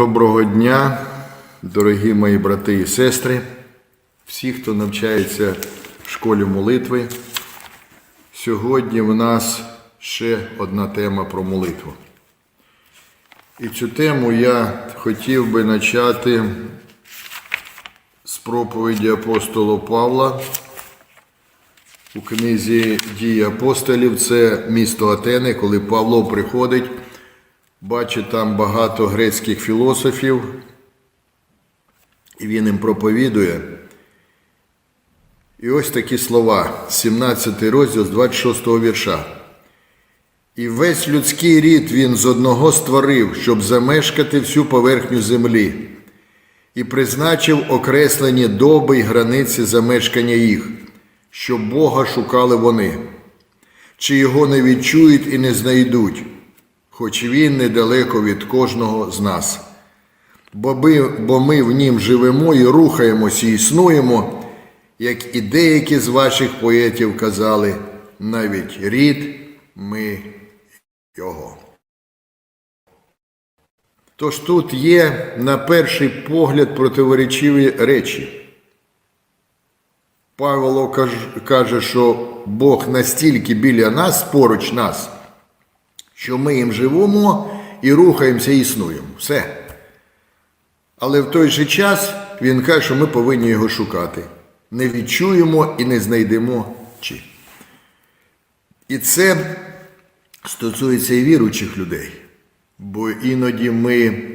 Доброго дня, дорогі мої брати і сестри, всі, хто навчається в школі молитви. Сьогодні в нас ще одна тема про молитву. І цю тему я хотів би почати з проповіді апостола Павла у книзі Дії апостолів. Це місто Атени, коли Павло приходить. Бачить там багато грецьких філософів, і він їм проповідує. І ось такі слова, 17 розділ з 26 вірша. І весь людський рід він з одного створив, щоб замешкати всю поверхню землі, і призначив окреслені доби й границі замешкання їх, щоб Бога шукали вони, чи його не відчують і не знайдуть хоч він недалеко від кожного з нас. Бо ми, в нім живемо і рухаємося і існуємо, як і деякі з ваших поетів казали, навіть рід ми його. Тож тут є на перший погляд противоречиві речі. Павло каж- каже, що Бог настільки біля нас, поруч нас, що ми їм живемо і рухаємося, і існуємо. Все. Але в той же час він каже, що ми повинні його шукати. Не відчуємо і не знайдемо чи. І це стосується і віруючих людей. Бо іноді ми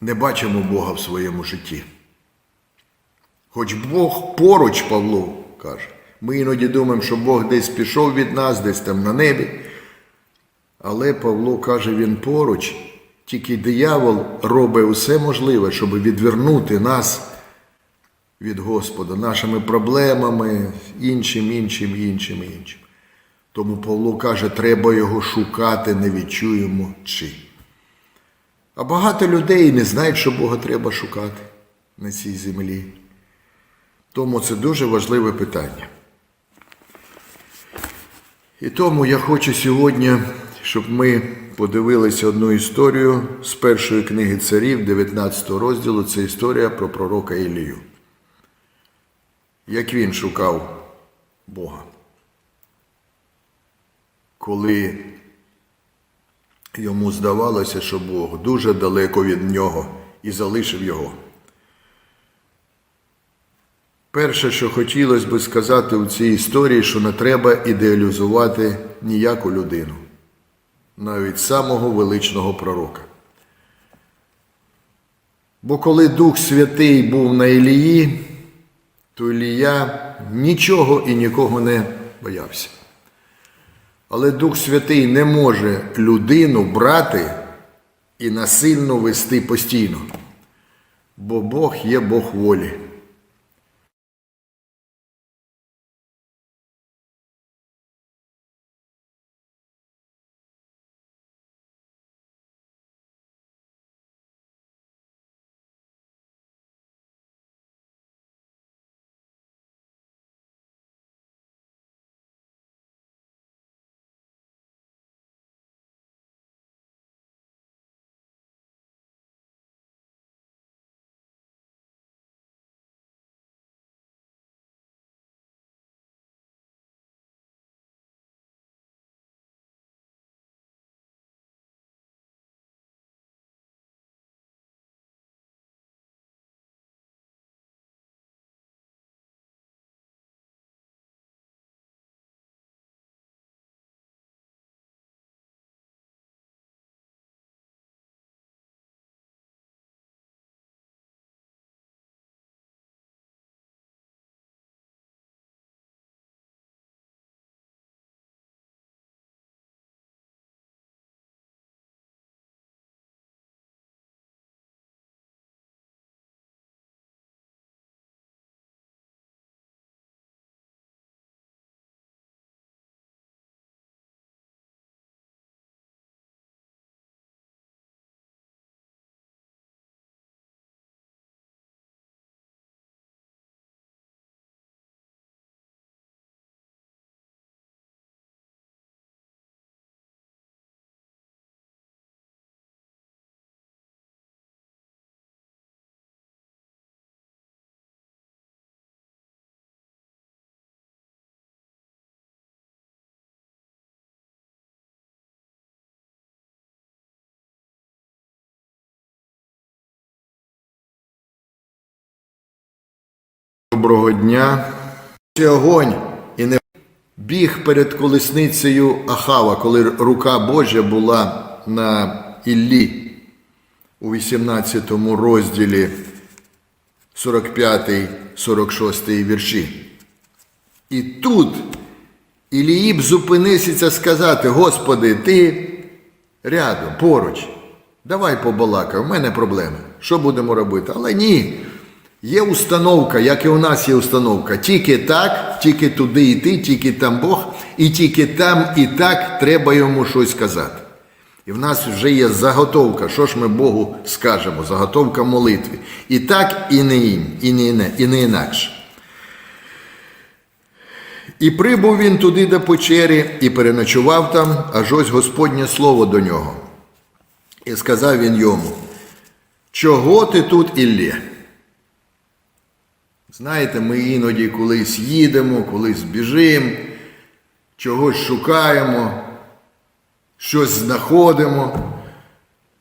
не бачимо Бога в своєму житті. Хоч Бог поруч, Павло каже, ми іноді думаємо, що Бог десь пішов від нас, десь там на небі. Але Павло каже, він поруч, тільки диявол робить усе можливе, щоб відвернути нас від Господа, нашими проблемами, іншим, іншим, іншим, іншим. Тому Павло каже, треба його шукати, не відчуємо чи. А багато людей не знають, що Бога треба шукати на цій землі. Тому це дуже важливе питання. І тому я хочу сьогодні, щоб ми подивилися одну історію з першої книги царів, 19 розділу. Це історія про пророка Ілію. Як він шукав Бога. Коли йому здавалося, що Бог дуже далеко від нього і залишив його. Перше, що хотілося би сказати у цій історії, що не треба ідеалізувати ніяку людину, навіть самого величного пророка. Бо коли Дух Святий був на Ілії, то Ілія нічого і нікого не боявся. Але Дух Святий не може людину брати і насильно вести постійно, бо Бог є Бог волі. Доброго дня. Огонь і не біг перед колесницею Ахава, коли рука Божа була на Іллі у 18 розділі 45-46 вірші. І тут Іліїб зупинився сказати: Господи, ти рядом, поруч. Давай побалакай, в мене проблеми. Що будемо робити? Але ні. Є установка, як і у нас є установка. Тільки так, тільки туди йти, тільки там Бог, і тільки там і так треба йому щось сказати. І в нас вже є заготовка, що ж ми Богу скажемо, заготовка молитви. І так, і не, ін- і не, іне- і не інакше. І прибув він туди до печері, і переночував там, аж ось Господнє слово до нього. І сказав він йому: Чого ти тут Іллє? Знаєте, ми іноді колись їдемо, колись біжимо, чогось шукаємо, щось знаходимо,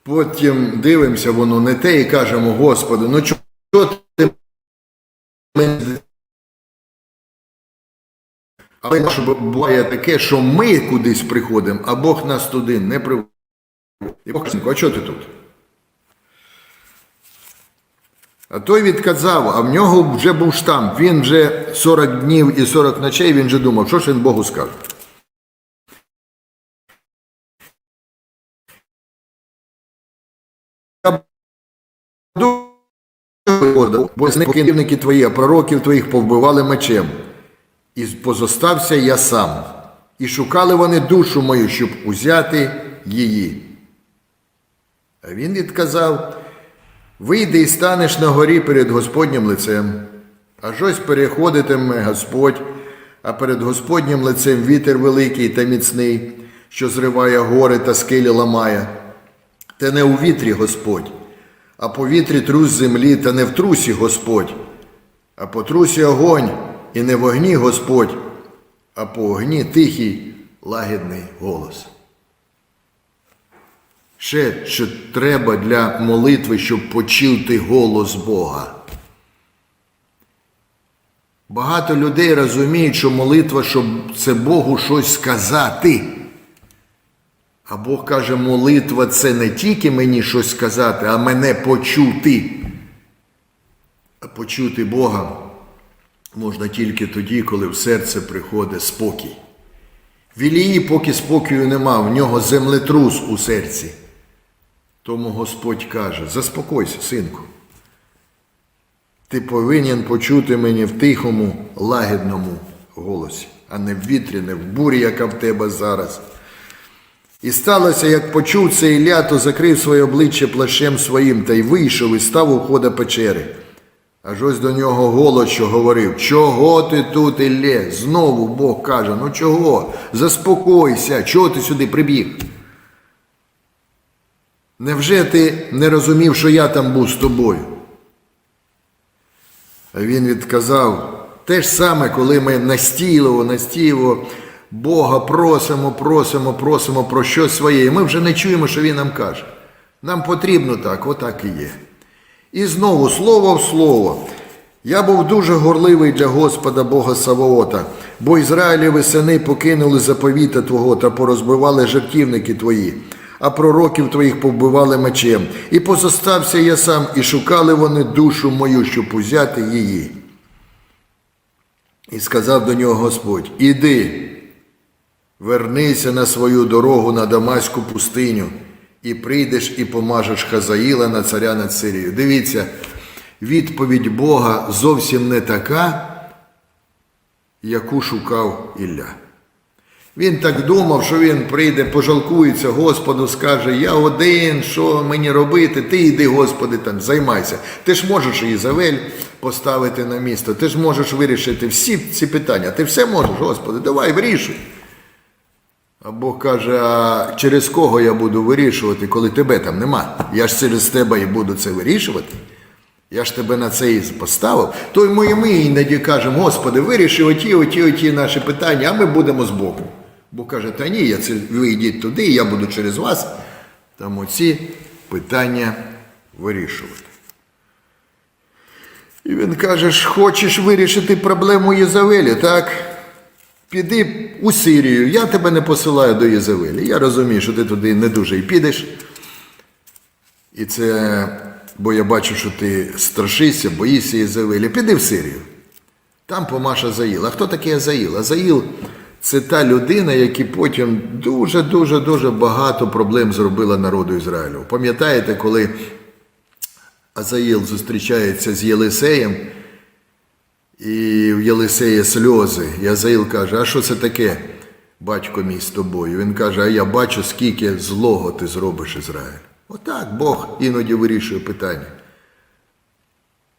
потім дивимося, воно не те і кажемо, Господи, ну чого ти мене але буває таке, що ми кудись приходимо, а Бог нас туди не приводить. І Бог каже, а чого ти тут? А той відказав, а в нього вже був штамп. Він вже 40 днів і 40 ночей, він вже думав, що ж він Богу скаже. Я думаю, Бо покинники твої, а пророків твоїх повбивали мечем. І позостався я сам. І шукали вони душу мою, щоб узяти її. А він відказав: Вийди і станеш на горі перед Господнім лицем. Аж ось переходитиме Господь, а перед Господнім лицем вітер великий та міцний, що зриває гори та скелі ламає. Та не у вітрі Господь, а по вітрі трус землі, та не в трусі Господь, а по трусі огонь, і не в огні Господь, а по огні тихий лагідний голос. Ще що треба для молитви, щоб почути голос Бога. Багато людей розуміють, що молитва, щоб це Богу щось сказати. А Бог каже, молитва це не тільки мені щось сказати, а мене почути. А почути Бога можна тільки тоді, коли в серце приходить спокій. В Ілії, поки спокою нема, в нього землетрус у серці. Тому Господь каже: заспокойся, синку. Ти повинен почути мені в тихому, лагідному голосі, а не в вітрі, не в бурі, яка в тебе зараз. І сталося, як почув це Ілля, то закрив своє обличчя плащем своїм та й вийшов і став у входа печери. Аж ось до нього голос, що говорив, чого ти тут, Іллє? Знову Бог каже, ну чого? Заспокойся, чого ти сюди прибіг? Невже ти не розумів, що я там був з тобою? А він відказав, те ж саме, коли ми настійливо, настійливо Бога просимо, просимо, просимо про щось своє, і ми вже не чуємо, що Він нам каже. Нам потрібно так, отак і є. І знову слово в слово. Я був дуже горливий для Господа Бога Савоота, бо Ізраїлеві сини покинули заповіта Твого та порозбивали жертівники Твої, а пророків Твоїх повбивали мечем. І позостався я сам, і шукали вони душу мою, щоб узяти її. І сказав до нього Господь: Іди, вернися на свою дорогу на Дамаську пустиню, і прийдеш і помажеш Хазаїла на царя над Сирією. Дивіться, відповідь Бога зовсім не така, яку шукав Ілля. Він так думав, що він прийде, пожалкується Господу, скаже, я один, що мені робити? Ти йди, Господи, там, займайся. Ти ж можеш Ізавель поставити на місто, ти ж можеш вирішити всі ці питання. Ти все можеш, Господи, давай вирішуй. А Бог каже, а через кого я буду вирішувати, коли тебе там нема? Я ж через тебе і буду це вирішувати. Я ж тебе на це і поставив. То й ми, ми іноді кажемо, Господи, виріши оті, оті, оті наші питання, а ми будемо з Богом. Бог каже, та ні, я це, ви йдіть туди, я буду через вас там оці питання вирішувати. І він каже, «Ж хочеш вирішити проблему Єзавелі, так? Піди у Сирію, я тебе не посилаю до Єзавелі. Я розумію, що ти туди не дуже і підеш. І це, бо я бачу, що ти страшишся, боїшся Єзавелі. Піди в Сирію. Там помаш Азаїл. А хто такий Азаїл? Азаїл це та людина, яка потім дуже-дуже дуже багато проблем зробила народу Ізраїлю. Пам'ятаєте, коли Азаїл зустрічається з Єлисеєм, і в Єлисея сльози. І Азаїл каже, а що це таке, батько мій з тобою? Він каже, а я бачу, скільки злого ти зробиш Ізраїль. Отак Бог іноді вирішує питання.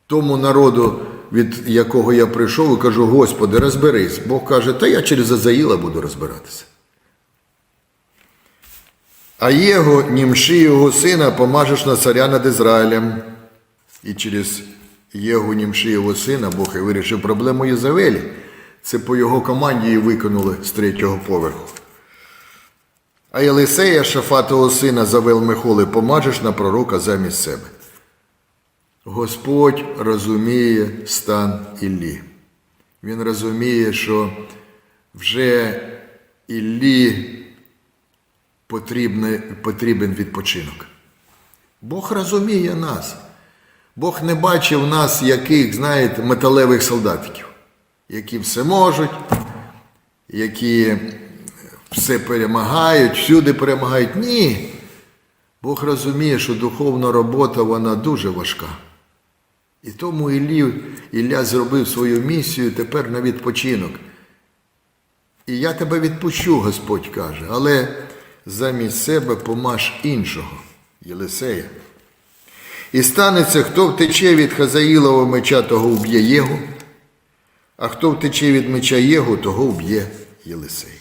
Тому народу, від якого я прийшов, і кажу, Господи, розберись. Бог каже, та я через Азаїла буду розбиратися. А його, німши його сина, помажеш на царя над Ізраїлем. І через його німши його сина Бог і вирішив проблему Єзавелі. Це по його команді її викинули з третього поверху. А Єлисея, Шафатового сина Завел Михоли, помажеш на пророка замість себе. Господь розуміє стан Іллі. Він розуміє, що вже Іллі потрібен відпочинок. Бог розуміє нас. Бог не бачив нас яких, знаєте, металевих солдатиків, які все можуть, які все перемагають, всюди перемагають. Ні. Бог розуміє, що духовна робота вона дуже важка. І тому Іллі, Ілля зробив свою місію тепер на відпочинок. І я тебе відпущу, Господь каже, але замість себе помаш іншого, Єлисея. І станеться, хто втече від Хазаїлова меча, того вб'є Єгу, а хто втече від меча Єгу, того вб'є Єлисей.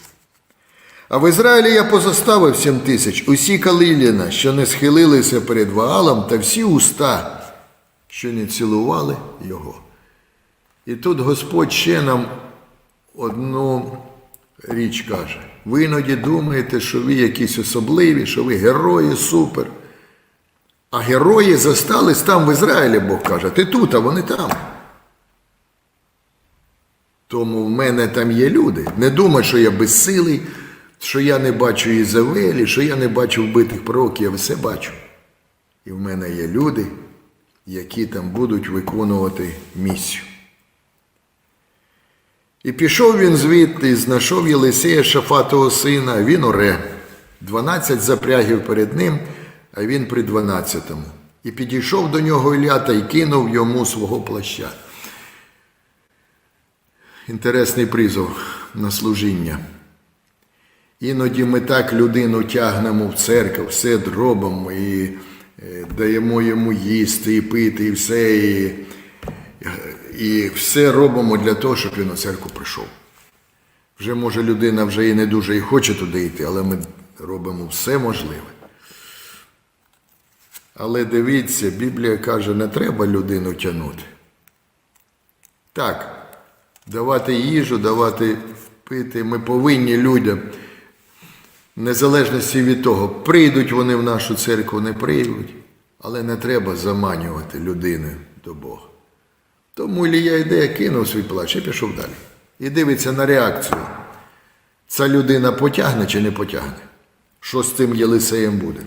А в Ізраїлі я позаставив сім тисяч, усі Калиліна, що не схилилися перед Ваалом, та всі уста, що не цілували його. І тут Господь ще нам одну річ каже. Ви іноді думаєте, що ви якісь особливі, що ви герої, супер. А герої зостались там в Ізраїлі, Бог каже, ти тут, а вони там. Тому в мене там є люди. Не думай, що я безсилий, що я не бачу Ізавелі, що я не бачу вбитих пророків, я все бачу. І в мене є люди, які там будуть виконувати місію. І пішов він звідти, знайшов Єлисея Шафатого сина, він оре. Дванадцять запрягів перед ним, а він при дванадцятому. І підійшов до нього Ілля та й кинув йому свого плаща. Інтересний призов на служіння. Іноді ми так людину тягнемо в церкву, все робимо і даємо йому їсти і пити, і все, і, і все робимо для того, щоб він у церкву прийшов. Вже може людина вже і не дуже і хоче туди йти, але ми робимо все можливе. Але дивіться, Біблія каже, не треба людину тягнути. Так, давати їжу, давати пити. Ми повинні людям, незалежності від того, прийдуть вони в нашу церкву, не прийдуть, але не треба заманювати людину до Бога. Тому Ілія йде, кинув свій плач і пішов далі. І дивиться на реакцію. Ця людина потягне чи не потягне? Що з цим Єлисеєм буде?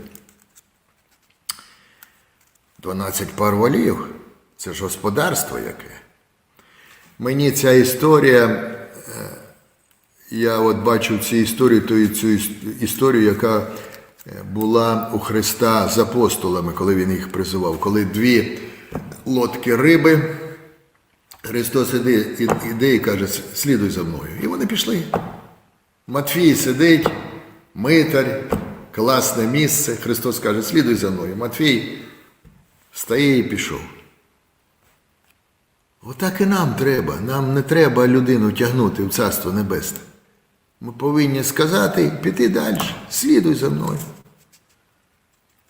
12 пар волів. Це ж господарство яке. Мені ця історія, я от бачу в цій історії ту цю історію, яка е, була у Христа з апостолами, коли він їх призивав. Коли дві лодки риби, Христос іде, іде і каже, слідуй за мною. І вони пішли. Матфій сидить, митар, класне місце. Христос каже, слідуй за мною. Матфій встає і пішов. Отак і нам треба. Нам не треба людину тягнути в Царство Небесне. Ми повинні сказати, піти далі, слідуй за мною.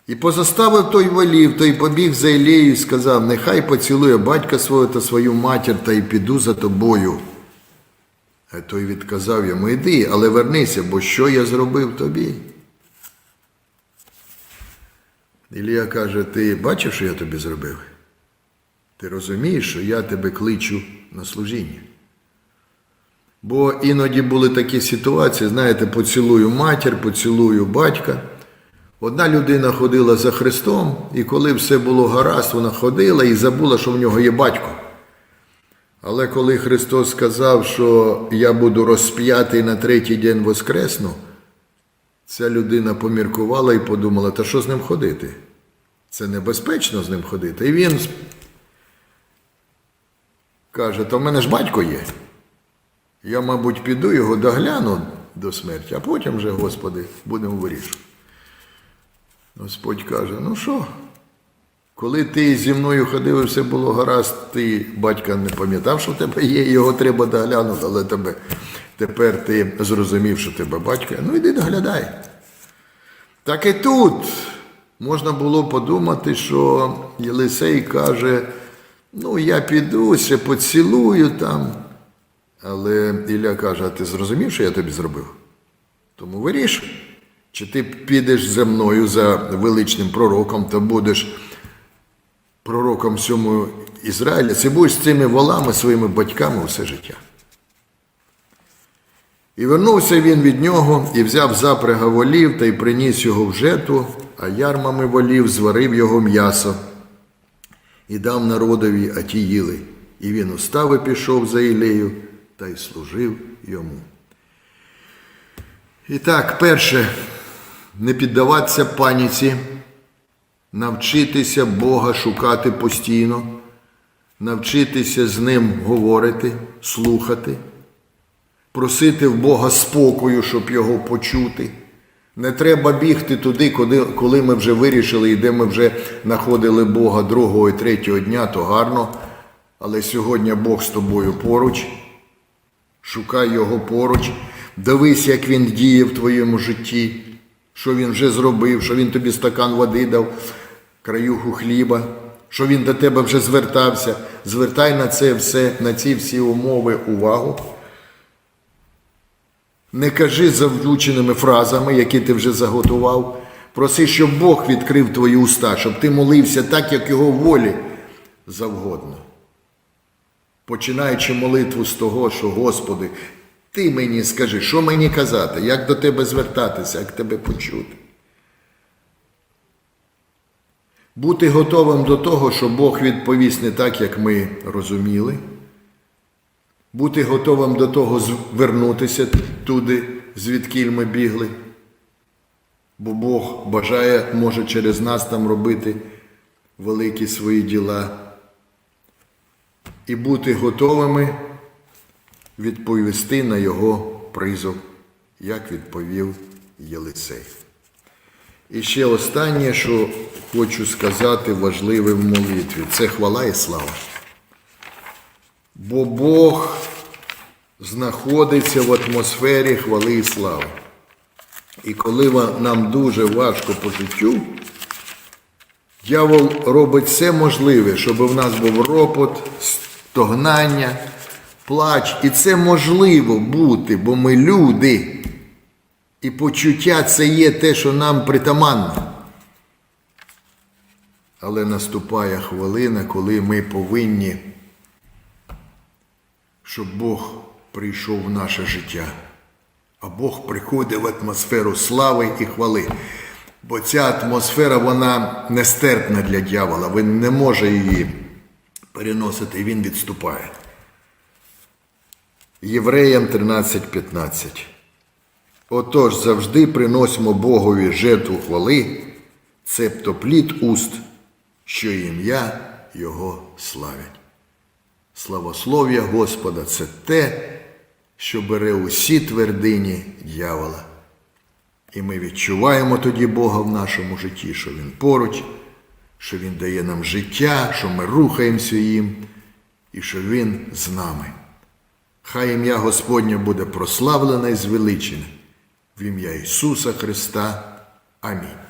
І позаставив той волів, той побіг за Ілією і сказав, нехай поцілує батька свого та свою матір, та й піду за тобою. А той відказав йому, іди, але вернися, бо що я зробив тобі? Ілія каже, ти бачив, що я тобі зробив? Ти розумієш, що я тебе кличу на служіння. Бо іноді були такі ситуації, знаєте, поцілую матір, поцілую батька. Одна людина ходила за Христом, і коли все було гаразд, вона ходила і забула, що в нього є батько. Але коли Христос сказав, що я буду розп'ятий на третій день воскресну, ця людина поміркувала і подумала, та що з ним ходити? Це небезпечно з ним ходити. І він каже, то в мене ж батько є. Я, мабуть, піду його догляну до смерті, а потім вже, Господи, будемо вирішувати. Господь каже: ну що, коли ти зі мною ходив і все було гаразд, ти батька не пам'ятав, що в тебе є, його треба доглянути, але тебе тепер ти зрозумів, що тебе батько. є. Ну йди доглядай. Так і тут можна було подумати, що Єлисей каже, ну я піду, ще поцілую там. Але Ілля каже, а ти зрозумів, що я тобі зробив? Тому вирішуй. Чи ти підеш за мною за величним пророком та будеш пророком всьому Ізраїля, чи будеш з цими волами своїми батьками все життя. І вернувся він від нього і взяв запряга волів та й приніс його в жету, а ярмами волів зварив його м'ясо і дав народові, а ті їли. І він устав і пішов за Ілею та й служив йому. І так, перше, не піддаватися паніці, навчитися Бога шукати постійно, навчитися з Ним говорити, слухати, просити в Бога спокою, щоб його почути. Не треба бігти туди, коли, ми вже вирішили і де ми вже знаходили Бога другого і третього дня, то гарно. Але сьогодні Бог з тобою поруч. Шукай його поруч, дивись, як він діє в твоєму житті, що він вже зробив, що він тобі стакан води дав, краюху хліба, що він до тебе вже звертався. Звертай на це все, на ці всі умови увагу. Не кажи завдученими фразами, які ти вже заготував. Проси, щоб Бог відкрив твої уста, щоб ти молився так, як його волі завгодно починаючи молитву з того, що Господи, Ти мені скажи, що мені казати, як до Тебе звертатися, як Тебе почути. Бути готовим до того, що Бог відповість не так, як ми розуміли. Бути готовим до того звернутися туди, звідки ми бігли. Бо Бог бажає, може через нас там робити великі свої діла і бути готовими відповісти на його призов, як відповів Єлисей. І ще останнє, що хочу сказати важливе в молитві, це хвала і слава. Бо Бог знаходиться в атмосфері хвали і слави. І коли нам дуже важко по життю, Дьявол робить все можливе, щоб в нас був ропот, стогнання, плач. І це можливо бути, бо ми люди. І почуття це є те, що нам притаманно. Але наступає хвилина, коли ми повинні, щоб Бог прийшов в наше життя. А Бог приходить в атмосферу слави і хвали. Бо ця атмосфера, вона нестерпна для дьявола, він не може її переносити, і він відступає. Євреям 13.15. Отож завжди приносимо Богові жертву хвали, цебто плід уст, що ім'я Його славять. Славослов'я Господа це те, що бере усі твердині дьявола. І ми відчуваємо тоді Бога в нашому житті, що Він поруч, що Він дає нам життя, що ми рухаємося їм і що Він з нами. Хай ім'я Господнє буде прославлене і звеличене в ім'я Ісуса Христа. Амінь.